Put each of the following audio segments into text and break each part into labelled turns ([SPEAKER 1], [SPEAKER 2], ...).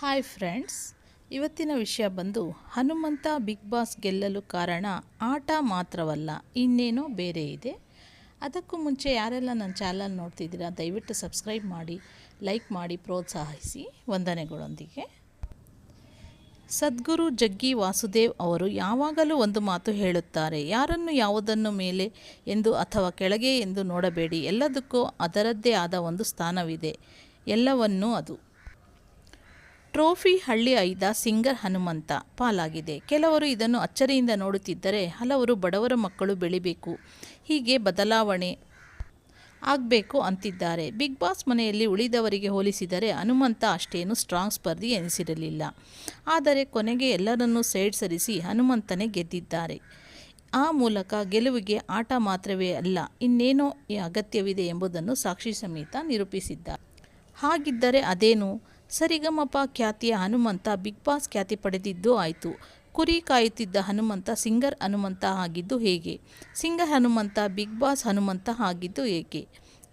[SPEAKER 1] Hi friends ಇವತ್ತಿನ ವಿಷಯ ಬಂದು ಹನುಮಂತ ಬಿಗ್ ಬಾಸ್ ಗೆಲ್ಲಲು ಕಾರಣ ಆಟ ಮಾತ್ರವಲ್ಲ, ಇನ್ನೇನೋ ಬೇರೆ ಇದೆ. ಅದಕ್ಕೂ ಮುಂಚೆ ಯಾರೆಲ್ಲ ನನ್ನ ಚಾನಲ್ ನೋಡ್ತಿದ್ದೀರಾ, ದಯವಿಟ್ಟು ಸಬ್ಸ್ಕ್ರೈಬ್ ಮಾಡಿ ಲೈಕ್ ಮಾಡಿ, ಪ್ರೋತ್ಸಾಹಿಸಿ. ವಂದನೆಗಳೊಂದಿಗೆ. ಸದ್ಗುರು ಜಗ್ಗಿ ವಾಸುದೇವ್ ಅವರು ಯಾವಾಗಲೂ ಒಂದು ಮಾತು ಹೇಳುತ್ತಾರೆ, ಯಾರನ್ನು ಯಾವುದನ್ನು ಮೇಲೆ ಎಂದು ಅಥವಾ ಕೆಳಗೆ ಎಂದು ನೋಡಬೇಡಿ, ಎಲ್ಲದಕ್ಕೂ ಅದರದ್ದೇ ಆದ ಒಂದು ಸ್ಥಾನವಿದೆ, ಎಲ್ಲವನ್ನೂ ಅದು. ಟ್ರೋಫಿ ಹಳ್ಳಿ ಐದ ಸಿಂಗರ್ ಹನುಮಂತ ಪಾಲಾಗಿದೆ. ಕೆಲವರು ಇದನ್ನು ಅಚ್ಚರಿಯಿಂದ ನೋಡುತ್ತಿದ್ದರೆ ಹಲವರು ಬಡವರ ಮಕ್ಕಳು ಬೆಳಿಬೇಕು, ಹೀಗೆ ಬದಲಾವಣೆ ಆಗಬೇಕು ಅಂತಿದ್ದಾರೆ. ಬಿಗ್ ಬಾಸ್ ಮನೆಯಲ್ಲಿ ಉಳಿದವರಿಗೆ ಹೋಲಿಸಿದರೆ ಹನುಮಂತ ಅಷ್ಟೇನು ಸ್ಟ್ರಾಂಗ್ ಸ್ಪರ್ಧಿ ಎನಿಸಿರಲಿಲ್ಲ. ಆದರೆ ಕೊನೆಗೆ ಎಲ್ಲರನ್ನೂ ಸೈಡ್ ಸರಿಸಿ ಹನುಮಂತನೇ ಗೆದ್ದಿದ್ದಾರೆ. ಆ ಮೂಲಕ ಗೆಲುವಿಗೆ ಆಟ ಮಾತ್ರವೇ ಅಲ್ಲ, ಇನ್ನೇನೋ ಅಗತ್ಯವಿದೆ ಎಂಬುದನ್ನು ಸಾಕ್ಷಿ ಸಮೇತ ನಿರೂಪಿಸಿದ್ದಾರೆ. ಹಾಗಿದ್ದರೆ ಅದೇನು? ಸರಿಗಮಪ ಖ್ಯಾತಿಯ ಹನುಮಂತ ಬಿಗ್ ಬಾಸ್ ಖ್ಯಾತಿ ಪಡೆದಿದ್ದು ಆಯಿತು. ಕುರಿ ಕಾಯುತ್ತಿದ್ದ ಹನುಮಂತ ಸಿಂಗರ್ ಹನುಮಂತ ಆಗಿದ್ದು ಹೇಗೆ? Singer Hanumantha, Big Boss Hanumantha ಆಗಿದ್ದು ಏಕೆ?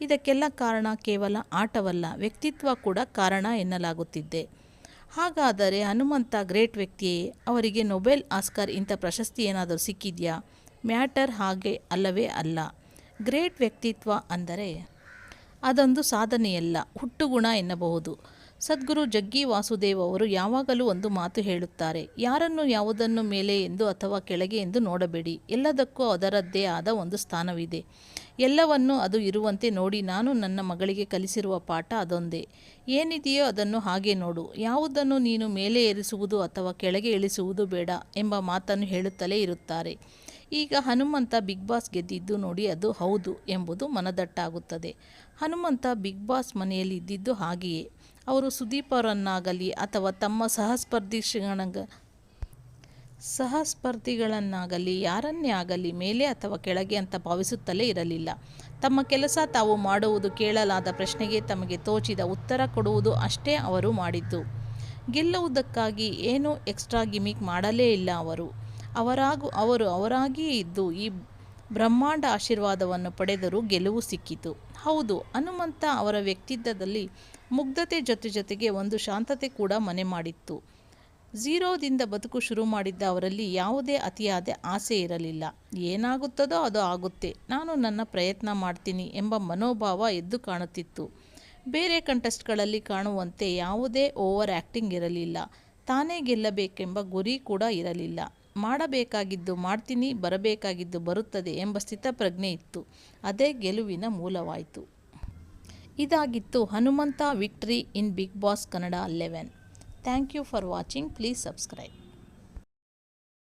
[SPEAKER 1] ಇದಕ್ಕೆಲ್ಲ ಕಾರಣ ಕೇವಲ ಆಟವಲ್ಲ, ವ್ಯಕ್ತಿತ್ವ ಕೂಡ ಕಾರಣ ಎನ್ನಲಾಗುತ್ತಿದ್ದೆ ಹಾಗಾದರೆ ಹನುಮಂತ ಗ್ರೇಟ್ ವ್ಯಕ್ತಿಯೇ? ಅವರಿಗೆ ನೊಬೆಲ್ ಆಸ್ಕರ್ ಇಂಥ ಪ್ರಶಸ್ತಿ ಏನಾದರೂ ಸಿಕ್ಕಿದೆಯಾ? ಮ್ಯಾಟರ್ ಹಾಗೆ ಅಲ್ಲವೇ ಅಲ್ಲ. ಗ್ರೇಟ್ ವ್ಯಕ್ತಿತ್ವ ಅಂದರೆ ಅದೊಂದು ಸಾಧನೆಯಲ್ಲ, ಹುಟ್ಟುಗುಣ ಎನ್ನಬಹುದು. ಸದ್ಗುರು ಜಗ್ಗಿ ವಾಸುದೇವ್ ಅವರು ಯಾವಾಗಲೂ ಒಂದು ಮಾತು ಹೇಳುತ್ತಾರೆ, ಯಾರನ್ನು ಯಾವುದನ್ನು ಮೇಲೆ ಎಂದು ಅಥವಾ ಕೆಳಗೆ ಎಂದು ನೋಡಬೇಡಿ, ಎಲ್ಲದಕ್ಕೂ ಅದರದ್ದೇ ಆದ ಒಂದು ಸ್ಥಾನವಿದೆ. ಎಲ್ಲವನ್ನೂ ಅದು ಇರುವಂತೆ ನೋಡಿ ನಾನು ನನ್ನ ಮಗಳಿಗೆ ಕಲಿಸಿರುವ ಪಾಠ ಅದೊಂದೇ. ಏನಿದೆಯೋ ಅದನ್ನು ಹಾಗೆ ನೋಡು, ಯಾವುದನ್ನು ನೀನು ಮೇಲೆ ಏರಿಸುವುದು ಅಥವಾ ಕೆಳಗೆ ಇಳಿಸುವುದು ಬೇಡ ಎಂಬ ಮಾತನ್ನು ಹೇಳುತ್ತಲೇ ಇರುತ್ತಾರೆ. ಈಗ ಹನುಮಂತ ಬಿಗ್ ಬಾಸ್ ಗೆದ್ದಿದ್ದು ನೋಡಿ ಅದು ಹೌದು ಎಂಬುದು ಮನದಟ್ಟಾಗುತ್ತದೆ. ಹನುಮಂತ ಬಿಗ್ ಬಾಸ್ ಮನೆಯಲ್ಲಿ ಇದ್ದಿದ್ದು ಹಾಗೆಯೇ. ಅವರು ಸುದೀಪ್ ಅವರನ್ನಾಗಲಿ ಅಥವಾ ತಮ್ಮ ಸಹಸ್ಪರ್ಧಿಗಳನ್ನ ಸಹಸ್ಪರ್ಧಿಗಳನ್ನಾಗಲಿ ಯಾರನ್ನೇ ಆಗಲಿ ಮೇಲೆ ಅಥವಾ ಕೆಳಗೆ ಅಂತ ಭಾವಿಸುತ್ತಲೇ ಇರಲಿಲ್ಲ. ತಮ್ಮ ಕೆಲಸ ತಾವು ಮಾಡುವುದು ಕೇಳಲಾದ ಪ್ರಶ್ನೆಗೆ ತಮಗೆ ತೋಚಿದ ಉತ್ತರ ಕೊಡುವುದು ಅಷ್ಟೇ ಅವರು ಮಾಡಿದ್ದು. ಗೆಲ್ಲುವುದಕ್ಕಾಗಿ ಏನೂ ಎಕ್ಸ್ಟ್ರಾ ಗಿಮಿಕ್ ಮಾಡಲೇ ಇಲ್ಲ ಅವರು. ಅವರಾಗು ಅವರು ಅವರಾಗಿಯೇ ಇದ್ದು ಈ ಬ್ರಹ್ಮಾಂಡ ಆಶೀರ್ವಾದವನ್ನು ಪಡೆದರೂ ಗೆಲುವು ಸಿಕ್ಕಿತು. ಹೌದು, ಹನುಮಂತ ಅವರ ವ್ಯಕ್ತಿತ್ವದಲ್ಲಿ ಮುಗ್ಧತೆ ಜೊತೆ ಜೊತೆಗೆ ಒಂದು ಶಾಂತತೆ ಕೂಡ ಮನೆ ಮಾಡಿತ್ತು. ಝೀರೋದಿಂದ ಬದುಕು ಶುರು ಮಾಡಿದ್ದ ಅವರಲ್ಲಿ ಯಾವುದೇ ಅತಿಯಾದ ಆಸೆ ಇರಲಿಲ್ಲ. ಏನಾಗುತ್ತದೋ ಅದು ಆಗುತ್ತೆ. ನಾನು ನನ್ನ ಪ್ರಯತ್ನ ಮಾಡ್ತೀನಿ ಎಂಬ ಮನೋಭಾವ ಎದ್ದು ಕಾಣುತ್ತಿತ್ತು. ಬೇರೆ ಕಂಟೆಸ್ಟ್ಗಳಲ್ಲಿ ಕಾಣುವಂತೆ ಯಾವುದೇ ಓವರ್ ಆ್ಯಕ್ಟಿಂಗ್ ಇರಲಿಲ್ಲ. ತಾನೇ ಗೆಲ್ಲಬೇಕೆಂಬ ಗುರಿ ಕೂಡ ಇರಲಿಲ್ಲ. ಮಾಡಬೇಕಾಗಿದ್ದು ಮಾಡ್ತೀನಿ, ಬರಬೇಕಾಗಿದ್ದು ಬರುತ್ತದೆ ಎಂಬ ಸ್ಥಿತಪ್ರಜ್ಞೆ ಇತ್ತು. ಅದೇ ಗೆಲುವಿನ ಮೂಲವಾಯಿತು. ಇದಾಗಿತ್ತು Hanumantha victory in Big Boss Kannada eleven. Thank you for watching. Please subscribe.